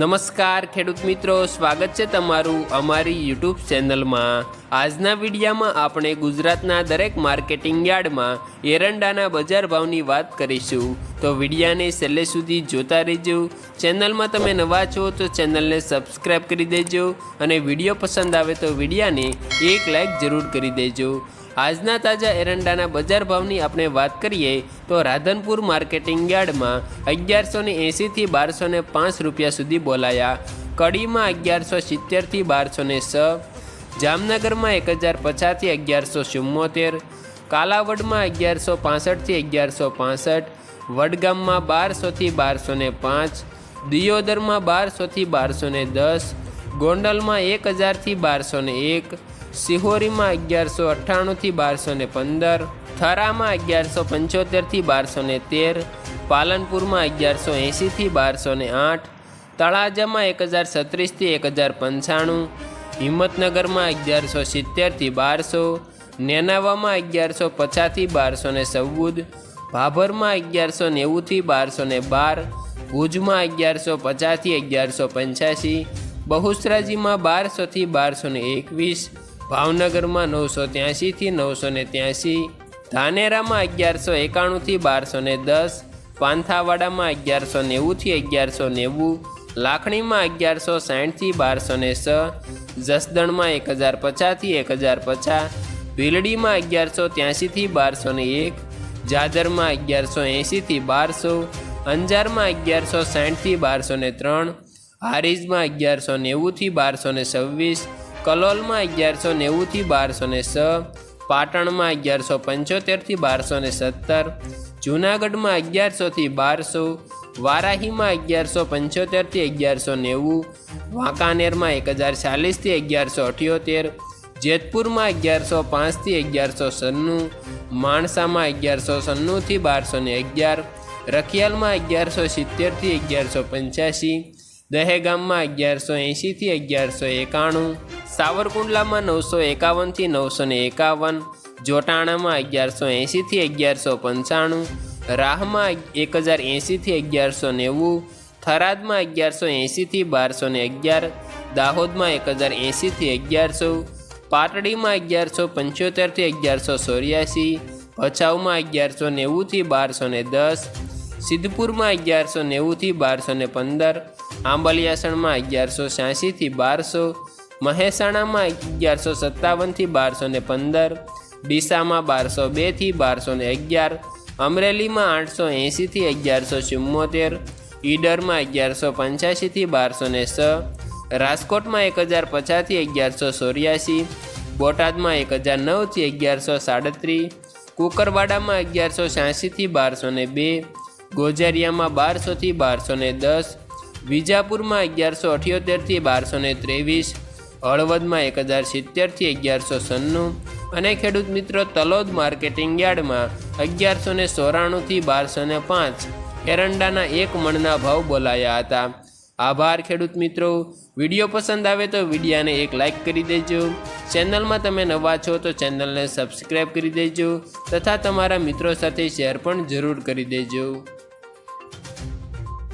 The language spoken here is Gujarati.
નમસ્કાર ખેડૂત મિત્રો, સ્વાગત છે તમારું અમારી યુટ્યુબ ચેનલમાં. આજના વિડીયામાં આપણે ગુજરાતના દરેક માર્કેટિંગ યાર્ડમાં એરંડાના બજાર ભાવની વાત કરીશું. તો વિડીયાને છેલ્લે સુધી જોતા રહેજો. ચેનલમાં તમે નવા છો તો ચેનલને સબસ્ક્રાઈબ કરી દેજો અને વીડિયો પસંદ આવે તો વિડીયાને એક લાઇક જરૂર કરી દેજો. આજના તાજા એરંડાના બજાર ભાવની આપણે વાત કરીએ, તો રાધનપુર માર્કેટિંગ યાર્ડમાં અગિયારસો ને એંસીથી બારસો ને પાંચ રૂપિયા સુધી બોલાયા. કડીમાં અગિયારસો સિત્તેરથી બારસો ને છ. જામનગરમાં એક હજાર પચાસથી અગિયારસો ચુમ્મોતેર કાલાવડમાં અગિયારસો પાસઠથી અગિયારસો પાસઠ. વડગામમાં બારસોથી બારસો ને પાંચ. દિયોદરમાં બારસોથી બારસો ને દસ. ગોંડલમાં એક હજારથી બારસો ને એક. સિહોરીમાં અગિયારસો અઠ્ઠાણુંથી બારસો ને પંદર, થરામાં અગિયારસો પંચોતેરથી બારસો ને તેર, પાલનપુરમાં અગિયારસો એંશીથી બારસો ને આઠ, તળાજામાં એક હજાર સત્રીસથી એક હજાર પંચાણું, હિંમતનગરમાં અગિયારસો સિત્તેરથી બારસો, નેનાવામાં અગિયારસો પચાસથી બારસો ને ચૌદ, ભાભરમાં અગિયારસો નેવુંથી બારસો ને બાર, ભુજમાં અગિયારસો પચાસથી અગિયારસો પંચ્યાસી બહુચરાજીમાં બારસોથી બારસો ને એકવીસ ભાવનગરમાં નવસો ત્યાંશીથી નવસો ને ત્યાંશી, ધાનેરામાં અગિયારસો એકાણુંથી બારસો ને દસ, પાંથાવાડામાં અગિયારસો નેવુંથી અગિયારસો નેવું, લાખણીમાં અગિયારસો સાઠથી બારસો ને છ જસદણમાં એક હજાર પચાસથી એક હજાર પચાસ, ભીલડીમાં અગિયારસો ત્યાંશીથી બારસો ને એક જાદરમાં અગિયારસો એંશીથી બારસો, અંજારમાં અગિયારસો સાઠથી બારસો ને ત્રણ, હારીજમાં અગિયારસો નેવુંથી બારસો ને છવ્વીસ કલોલમાં અગિયારસો નેવુંથી બારસો ને છ પાટણમાં અગિયારસો પંચોતેરથી બારસો ને સત્તર, જૂનાગઢમાં અગિયારસોથી બારસો, વારાહીમાં અગિયારસો પંચોતેરથી અગિયારસો નેવું, વાંકાનેરમાં એક હજાર ચાલીસથી અગિયારસો અઠ્યોતેર, જેતપુરમાં અગિયારસો પાંચથી અગિયારસો સન્નું માણસામાં અગિયારસો સન્નુંથી બારસો ને અગિયાર, રખિયાલમાં અગિયારસો સિત્તેરથી અગિયારસો પંચ્યાસી, દહેગામમાં અગિયારસો એંશીથી અગિયારસો એકાણું સાવરકુંડલામાં નવસો એકાવનથી નવસો ને એકાવન, જોટાણામાં અગિયારસો એંશીથી અગિયારસો પંચાણું, રાહમાં એક હજાર એંશીથી અગિયારસો નેવું, થરાદમાં અગિયારસો એંશીથી બારસો ને અગિયાર, દાહોદમાં એક હજાર એંશીથી અગિયારસો, પાટડીમાં અગિયારસો પંચોતેરથી અગિયારસો ચોર્યાસી, ભચાઉમાં અગિયારસો નેવુંથી બારસો ને દસ, સિદ્ધપુરમાં અગિયારસો નેવુંથી બારસો ને પંદર, આંબલિયાસણમાં અગિયારસો છ્યાસીથી બારસો મહેસાણામાં અગિયારસો સત્તાવનથી બારસો ને પંદર, ડીસામાં બારસો બેથી બારસો ને અગિયાર, અમરેલીમાં આઠસો એંશીથી અગિયારસો ચુમ્મોતેર ઈડરમાં અગિયારસો પંચ્યાસીથી બારસો ને છ રાજકોટમાં એક હજાર પચાસથી અગિયારસો ચોર્યાસી બોટાદમાં એક હજાર નવથી અગિયારસો સાડત્રીસ કુકરવાડામાં અગિયારસો છ્યાસીથી બારસો ને બે, ગોજારિયામાં બારસોથી બારસો ને દસ, વિજાપુરમાં અગિયારસો અઠ્યોતેરથી બારસો ને ત્રેવીસ હળવદમાં એક હજાર સિત્તેરથી અગિયારસો સન્નું અને ખેડૂત મિત્રો તલોદ માર્કેટિંગ યાર્ડમાં અગિયારસો ને ચોરાણુંથી બારસો ને પાંચ એરંડાના એક મણના ભાવ બોલાયા હતા. આભાર ખેડૂત મિત્રો. વીડિયો પસંદ આવે તો વિડીયાને એક લાઇક કરી દેજો. ચેનલમાં તમે નવા છો તો ચેનલને સબસ્ક્રાઈબ કરી દેજો તથા તમારા મિત્રો સાથે શેર પણ જરૂર કરી દેજો.